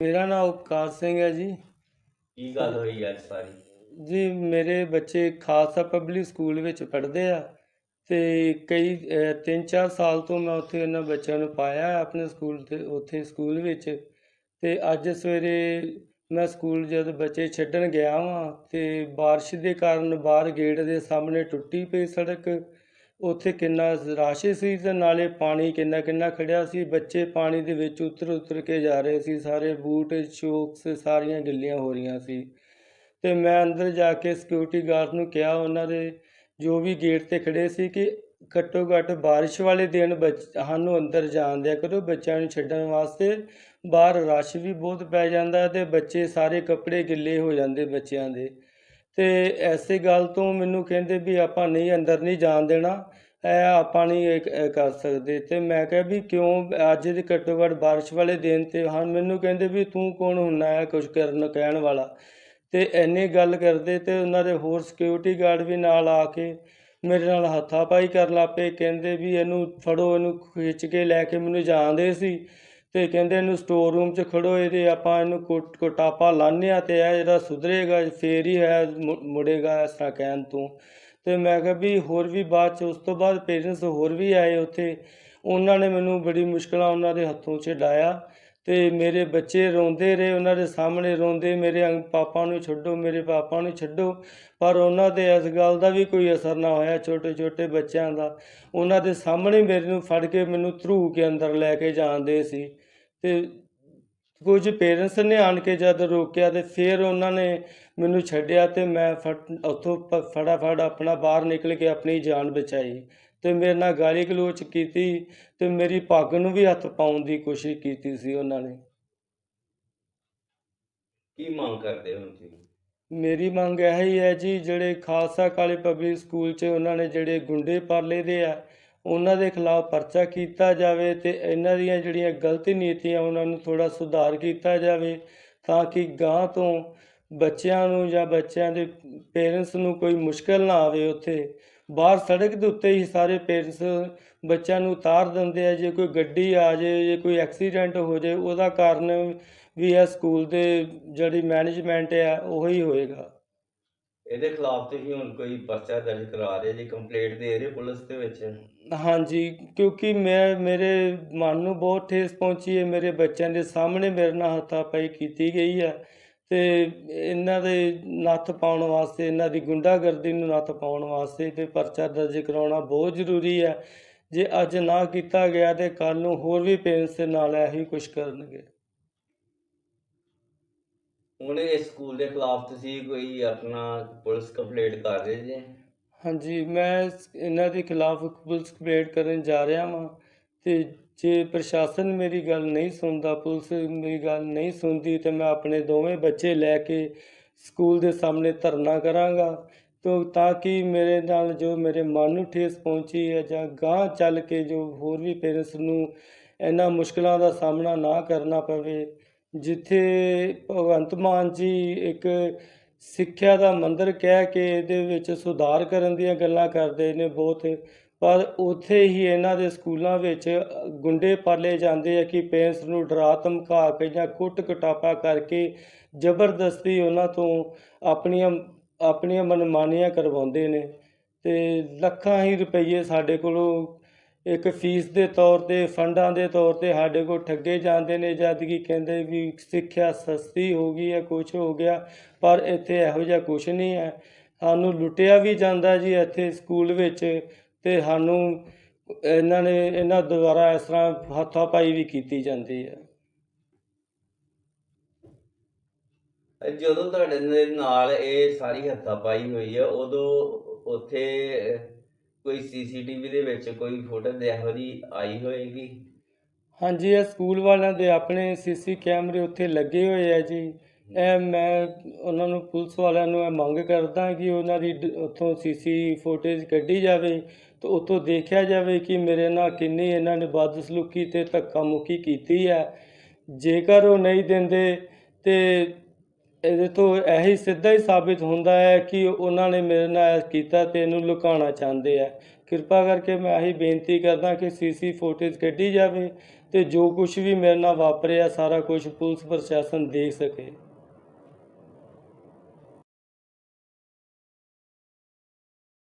ਮੇਰਾ ਨਾਮ ਉਪਕਾਰ ਸਿੰਘ ਹੈ ਜੀ। ਕੀ ਗੱਲ ਹੋਈ ਅੱਜ ਸਾਰੀ? ਜੀ ਮੇਰੇ ਬੱਚੇ ਖਾਲਸਾ ਪਬਲਿਕ ਸਕੂਲ ਵਿੱਚ ਪੜ੍ਹਦੇ ਆ ਤੇ ਕਈ 3-4 ਸਾਲ ਤੋਂ ਮੈਂ ਉੱਥੇ ਇਹਨਾਂ ਬੱਚਿਆਂ ਨੂੰ ਪਾਇਆ ਆਪਣੇ ਸਕੂਲ ਤੇ ਉੱਥੇ ਸਕੂਲ ਵਿੱਚ। ਤੇ ਅੱਜ ਸਵੇਰੇ ਮੈਂ ਸਕੂਲ ਜਦ ਬੱਚੇ ਛੱਡਣ ਗਿਆ ਵਾਂ ਤੇ ਬਾਰਿਸ਼ ਦੇ ਕਾਰਨ ਬਾਹਰ ਗੇਟ ਦੇ ਸਾਹਮਣੇ ਟੁੱਟੀ ਪਈ ਸੜਕ ਉੱਥੇ ਕਿੰਨਾ ਰਸ਼ ਸੀ ਤੇ ਨਾਲੇ ਪਾਣੀ ਕਿੰਨਾ ਕਿੰਨਾ ਖੜਿਆ ਸੀ। ਬੱਚੇ ਪਾਣੀ ਦੇ ਵਿੱਚ ਉਤਰ ਉਤਰ ਕੇ ਜਾ ਰਹੇ ਸੀ। ਸਾਰੇ ਬੂਟ, ਸ਼ੋਕਸ ਸਾਰੀਆਂ ਗਿੱਲੀਆਂ ਹੋ ਰਹੀਆਂ ਸੀ। ਤੇ ਮੈਂ ਅੰਦਰ ਜਾ ਕੇ ਸਿਕਿਉਰਿਟੀ ਗਾਰਡ ਨੂੰ ਕਿਹਾ, ਉਹਨਾਂ ਦੇ ਜੋ ਵੀ ਗੇਟ ਤੇ ਖੜੇ ਸੀ ਕਿ ਘੱਟੋ ਘੱਟ ਬਾਰਿਸ਼ ਵਾਲੇ ਦਿਨ ਬੱਚ, ਸਾਨੂੰ ਅੰਦਰ ਜਾਣ ਦਿਆ ਕਰੋ, ਬੱਚਿਆਂ ਨੂੰ ਛੱਡਣ ਵਾਸਤੇ। ਬਾਹਰ ਰਸ਼ ਵੀ ਬਹੁਤ ਪੈ ਜਾਂਦਾ ਹੈ ਤੇ ਬੱਚੇ ਸਾਰੇ ਕੱਪੜੇ ਗਿੱਲੇ ਹੋ ਜਾਂਦੇ ਬੱਚਿਆਂ ਦੇ। ਤੇ ਐਸੇ ਗੱਲ ਤੋਂ ਮੈਨੂੰ ਕਹਿੰਦੇ ਵੀ ਆਪਾਂ ਨਹੀਂ, ਅੰਦਰ ਨਹੀਂ ਜਾਣ ਦੇਣਾ। ਇਹ ਆਪਾਂ ਨਹੀਂ ਕਰ ਸਕਦੇ। ਤੇ ਮੈਂ ਕਿਹਾ ਵੀ ਕਿਉਂ ਅੱਜ ਦੇ ਘੱਟੋ ਘੱਟ ਬਾਰਿਸ਼ ਵਾਲੇ ਦਿਨ ਤੇ ਹਨ, ਮੈਨੂੰ ਕਹਿੰਦੇ ਵੀ ਤੂੰ ਕੌਣ ਹੁੰਨਾ ਹੈ ਕੁਝ ਕਰਨ, ਕਹਿਣ ਵਾਲਾ। ਤੇ ਐਨੇ ਗੱਲ ਕਰਦੇ ਤੇ ਉਹਨਾਂ ਦੇ ਹੋਰ ਸਿਕਿਉਰਿਟੀ ਗਾਰਡ ਵੀ ਨਾਲ ਆ ਕੇ ਮੇਰੇ ਨਾਲ ਹੱਥਾਪਾਈ ਕਰਨ ਲੱਗ ਪਏ। ਕਹਿੰਦੇ ਵੀ ਇਹਨੂੰ ਫੜੋ, ਇਹਨੂੰ ਖਿੱਚ ਕੇ ਲੈ ਕੇ ਮੈਨੂੰ ਜਾਣ ਦੇ ਸੀ। ਤੇ ਕਹਿੰਦੇ ਇਹਨੂੰ ਸਟੋਰ ਰੂਮ 'ਚ ਖੜੋ, ਇਹਦੇ ਆਪਾਂ ਇਹਨੂੰ ਕੋਟ, ਕੋਟਾਪਾ ਲਾਉਂਦੇ ਹਾਂ ਤੇ ਇਹ ਜਿਹੜਾ ਸੁਧਰੇਗਾ ਫੇਰ ਹੀ ਹੈ ਮੁੜੇਗਾ ਇਸ ਤਰ੍ਹਾਂ ਕਹਿਣ ਤੋਂ। ਤੇ ਮੈਂ ਕਿਹਾ ਵੀ ਹੋਰ ਵੀ ਬਾਅਦ 'ਚ, ਉਸ ਤੋਂ ਬਾਅਦ ਪੇਰੈਂਟਸ ਹੋਰ ਵੀ ਆਏ ਉੱਥੇ, ਉਹਨਾਂ ਨੇ ਮੈਨੂੰ ਬੜੀ ਮੁਸ਼ਕਲਾਂ ਉਹਨਾਂ ਦੇ ਹੱਥੋਂ ਛਡਾਇਆ ਤੇ ਮੇਰੇ ਬੱਚੇ ਰੋਂਦੇ ਰਹੇ, ਉਹਨਾਂ ਦੇ ਸਾਹਮਣੇ ਰੋਂਦੇ, ਮੇਰੇ ਅੰਗ- ਪਾਪਾ ਨੂੰ ਛੱਡੋ, ਮੇਰੇ ਪਾਪਾ ਨੂੰ ਛੱਡੋ, ਪਰ ਉਹਨਾਂ ਤੇ ਇਸ ਗੱਲ ਦਾ ਵੀ ਕੋਈ ਅਸਰ ਨਾ ਹੋਇਆ ਛੋਟੇ ਛੋਟੇ ਬੱਚਿਆਂ ਦਾ। ਉਹਨਾਂ ਦੇ ਸਾਹਮਣੇ ਮੇਰੇ ਨੂੰ ਫੜ ਕੇ ਮੈਨੂੰ ਧਰੂ ਕੇ ਅੰਦਰ ਲੈ ਕੇ ਜਾਂਦੇ ਸੀ। ਤੇ ਕੁਝ ਪੇਰੈਂਟਸ ਨੇ ਆਣ ਕੇ ਜਦ ਰੋਕਿਆ ਤੇ ਫਿਰ ਉਹਨਾਂ ਨੇ ਮੈਨੂੰ ਛੱਡਿਆ ਤੇ ਮੈਂ ਫਟ ਉੱਥੋਂ ਫਟਾਫਟ ਆਪਣਾ ਬਾਹਰ ਨਿਕਲ ਕੇ ਆਪਣੀ ਜਾਨ ਬਚਾਈ ਤੇ ਮੇਰੇ ਨਾਲ ਗਾਲੀ ਗਲੋਚ ਕੀਤੀ ਤੇ ਮੇਰੀ ਪੱਗ ਨੂੰ ਵੀ ਹੱਥ ਪਾਉਣ ਦੀ ਕੋਸ਼ਿਸ਼ ਕੀਤੀ ਸੀ ਉਹਨਾਂ ਨੇ। ਕੀ ਮੰਗ ਕਰਦੇ ਹੋ ਤੁਸੀਂ? ਮੇਰੀ ਮੰਗ ਇਹ ਹੀ ਹੈ ਜੀ ਜਿਹੜੇ ਖਾਲਸਾ ਕਾਲੇ ਪਬਲਿਕ ਸਕੂਲ 'ਚ ਉਹਨਾਂ ਨੇ ਜਿਹੜੇ ਗੁੰਡੇ ਪਾਲੇ ਦੇ ਆ ਉਹਨਾਂ ਦੇ ਖਿਲਾਫ ਪਰਚਾ ਕੀਤਾ ਜਾਵੇ ਤੇ ਇਹਨਾਂ ਦੀਆਂ ਜਿਹੜੀਆਂ ਗਲਤ ਨੀਤੀਆਂ ਉਹਨਾਂ ਨੂੰ ਥੋੜਾ ਸੁਧਾਰ ਕੀਤਾ ਜਾਵੇ ਤਾਂ ਕਿ ਗਾਂ ਤੋਂ ਬੱਚਿਆਂ ਨੂੰ ਜਾਂ ਬੱਚਿਆਂ ਦੇ ਪੇਰੈਂਟਸ ਨੂੰ ਕੋਈ ਮੁਸ਼ਕਲ ਨਾ ਆਵੇ ਉੱਥੇ। ਬਾਹਰ ਸੜਕ ਦੇ ਉੱਤੇ ਹੀ ਸਾਰੇ ਪੇਰੈਂਟਸ ਬੱਚਿਆਂ ਨੂੰ ਉਤਾਰ ਦਿੰਦੇ ਆ, ਜੇ ਕੋਈ ਗੱਡੀ ਆ ਜਾਏ ਜੇ ਕੋਈ ਐਕਸੀਡੈਂਟ ਹੋ ਜਾਏ ਉਹਦਾ ਕਾਰਨ ਵੀ ਇਹ ਸਕੂਲ ਦੇ ਜਿਹੜੀ ਮੈਨੇਜਮੈਂਟ ਆ, ਉਹੀ ਹੋਏਗਾ। ਇਹਦੇ ਖਿਲਾਫ ਤੁਸੀਂ ਹੁਣ ਕੋਈ ਪਰਚਾ ਦਰਜ ਕਰਾ ਰਹੇ ਜੀ ਕੰਪਲੇਂਟ ਦੇ ਰਹੇ ਪੁਲਿਸ ਦੇ ਵਿੱਚ? ਹਾਂਜੀ, ਕਿਉਂਕਿ ਮੈਂ, ਮੇਰੇ ਮਨ ਨੂੰ ਬਹੁਤ ਠੇਸ ਪਹੁੰਚੀ ਹੈ, ਮੇਰੇ ਬੱਚਿਆਂ ਦੇ ਸਾਹਮਣੇ ਮੇਰੇ ਨਾਲ ਹੱਥਾਪਾਈ ਕੀਤੀ ਗਈ ਹੈ ਤੇ ਇਹਨਾਂ ਦੇ ਨੱਥ ਪਾਉਣ ਵਾਸਤੇ, ਇਹਨਾਂ ਦੀ ਗੁੰਡਾਗਰਦੀ ਨੂੰ ਨੱਥ ਪਾਉਣ ਵਾਸਤੇ ਤੇ ਪਰਚਾ ਦਰਜ ਕਰਾਉਣਾ ਬਹੁਤ ਜ਼ਰੂਰੀ ਹੈ ਜੇ ਅੱਜ ਨਾ ਕੀਤਾ ਗਿਆ ਤੇ ਕੱਲ ਨੂੰ ਹੋਰ ਵੀ ਪੇਰੈਂਟਸ ਦੇ ਨਾਲ ਇਹੀ ਕੁਝ ਕਰਨਗੇ। ਹੁਣ ਇਸ ਸਕੂਲ ਦੇ ਖਿਲਾਫ ਤੁਸੀਂ ਕੋਈ ਆਪਣਾ ਪੁਲਿਸ ਕੰਪਲੇਂਟ ਕਰ ਰਹੇ ਜੇ? ਹਾਂਜੀ, ਮੈਂ ਸ- ਇਹਨਾਂ ਦੇ ਖਿਲਾਫ ਪੁਲਿਸ ਕੰਪਲੇਂਟ ਕਰਨ ਜਾ ਰਿਹਾ ਵਾਂ ਤੇ ਜੇ ਪ੍ਰਸ਼ਾਸਨ ਮੇਰੀ ਗੱਲ ਨਹੀਂ ਸੁਣਦਾ, ਪੁਲਿਸ ਮੇਰੀ ਗੱਲ ਨਹੀਂ ਸੁਣਦੀ ਤੇ ਮੈਂ ਆਪਣੇ ਦੋਵੇਂ ਬੱਚੇ ਲੈ ਕੇ ਸਕੂਲ ਦੇ ਸਾਹਮਣੇ ਧਰਨਾ ਕਰਾਂਗਾ ਤੋ ਤਾਂ ਕਿ ਮੇਰੇ ਨਾਲ ਜੋ ਮੇਰੇ ਮਨ ਨੂੰ ਠੇਸ ਪਹੁੰਚੀ ਹੈ ਜਾਂ ਗਾਂਹ ਚੱਲ ਕੇ ਜੋ ਹੋਰ ਵੀ ਪੇਰੈਂਟਸ ਨੂੰ ਇਹਨਾਂ ਮੁਸ਼ਕਲਾਂ ਦਾ ਸਾਹਮਣਾ ਨਾ ਕਰਨਾ ਪਵੇ ਜਿੱਥੇ ਭਗਵੰਤ ਮਾਨ ਜੀ ਇੱਕ ਸਿੱਖਿਆ ਦਾ ਮੰਦਰ ਕਹਿ ਕੇ ਇਹਦੇ ਵਿੱਚ ਸੁਧਾਰ ਕਰਨ ਦੀਆਂ ਗੱਲਾਂ ਕਰਦੇ ਨੇ ਬਹੁਤ। ਪਰ ਉੱਥੇ ਹੀ ਇਹਨਾਂ ਦੇ ਸਕੂਲਾਂ ਵਿੱਚ ਗੁੰਡੇ ਪਾਲੇ ਜਾਂਦੇ ਆ ਕਿ ਪੇਰੈਂਟਸ ਨੂੰ ਡਰਾ, ਧਮਕਾ ਕੇ ਜਾਂ ਕੁੱਟ ਕਟਾਪਾ ਕਰਕੇ ਜ਼ਬਰਦਸਤੀ ਉਹਨਾਂ ਤੋਂ ਆਪਣੀਆਂ ਆਪਣੀਆਂ ਮਨਮਾਨੀਆਂ ਕਰਵਾਉਂਦੇ ਨੇ। ਤੇ ਲੱਖਾਂ ਹੀ ਰੁਪਏ ਸਾਡੇ ਕੋਲੋਂ ਇੱਕ ਫੀਸ ਦੇ ਤੌਰ ਤੇ, ਫੰਡਾਂ ਦੇ ਤੌਰ ਤੇ ਸਾਡੇ ਕੋਲ ਠੱਗੇ ਜਾਂਦੇ ਨੇ, ਜਦ ਕਿ ਕਹਿੰਦੇ ਵੀ ਸਿੱਖਿਆ ਸਸਤੀ ਹੋ ਗਈ ਹੈ ਕੁਝ ਹੋ ਗਿਆ, ਪਰ ਇੱਥੇ ਇਹੋ ਜਿਹਾ ਕੁਝ ਨਹੀਂ ਹੈ। ਸਾਨੂੰ ਲੁੱਟਿਆ ਵੀ ਜਾਂਦਾ ਜੀ ਇੱਥੇ ਸਕੂਲ ਵਿੱਚ ਤੇ ਸਾਨੂੰ ਇਹਨਾਂ ਨੇ, ਇਹਨਾਂ ਦੁਆਰਾ ਇਸ ਤਰ੍ਹਾਂ ਹੱਥਾਪਾਈ ਵੀ ਕੀਤੀ ਜਾਂਦੀ ਹੈ। ਜਦੋਂ ਤੁਹਾਡੇ ਨਾਲ ਇਹ ਸਾਰੀ ਹੱਥਾਪਾਈ ਹੋਈ ਹੈ, ਉਦੋਂ ਉੱਥੇ ਕੋਈ ਸੀਸੀਟੀਵੀ ਦੇ ਵਿੱਚ ਕੋਈ ਫੋਟੋ ਦੇ ਇਹੋ ਜਿਹੀ ਆਈ ਹੋਏਗੀ? ਹਾਂਜੀ, ਇਹ ਸਕੂਲ ਵਾਲਿਆਂ ਦੇ ਆਪਣੇ ਸੀਸੀ ਕੈਮਰੇ ਉੱਥੇ ਲੱਗੇ ਹੋਏ ਆ ਜੀ। ਇਹ ਮੈਂ ਉਹਨਾਂ ਨੂੰ, ਪੁਲਿਸ ਵਾਲਿਆਂ ਨੂੰ ਇਹ ਮੰਗ ਕਰਦਾ ਕਿ ਉਹਨਾਂ ਦੀ ਡ- ਉੱਥੋਂ ਸੀਸੀ ਫੁਟੇਜ ਕੱਢੀ ਜਾਵੇ ਤੇ ਉੱਥੋਂ ਦੇਖਿਆ ਜਾਵੇ ਕਿ ਮੇਰੇ ਨਾਲ ਕਿੰਨੀ ਇਹਨਾਂ ਨੇ ਬਦਸਲੂਕੀ ਤੇ ਧੱਕਾ ਮੁੱਕੀ ਕੀਤੀ ਹੈ ਜੇਕਰ ਉਹ ਨਹੀਂ ਦਿੰਦੇ ਤੇ ਇਹਦੇ ਤੋਂ ਇਹੀ ਸਿੱਧਾ ਹੀ ਸਾਬਿਤ ਹੁੰਦਾ ਹੈ ਕਿ ਉਹਨਾਂ ਨੇ ਮੇਰੇ ਨਾਲ ਕੀਤਾ ਤੇ ਇਹਨੂੰ ਲੁਕਾਉਣਾ ਚਾਹੁੰਦੇ ਆ। ਕਿਰਪਾ ਕਰਕੇ ਮੈਂ ਇਹੀ ਬੇਨਤੀ ਕਰਦਾ ਕਿ ਸੀਸੀ ਫੁਟੇਜ ਕੱਢੀ ਜਾਵੇ ਤੇ ਜੋ ਕੁਝ ਵੀ ਮੇਰੇ ਨਾਲ ਵਾਪਰਿਆ, ਸਾਰਾ ਕੁਝ ਪੁਲਿਸ ਪ੍ਰਸ਼ਾਸਨ ਦੇਖ ਸਕੇ।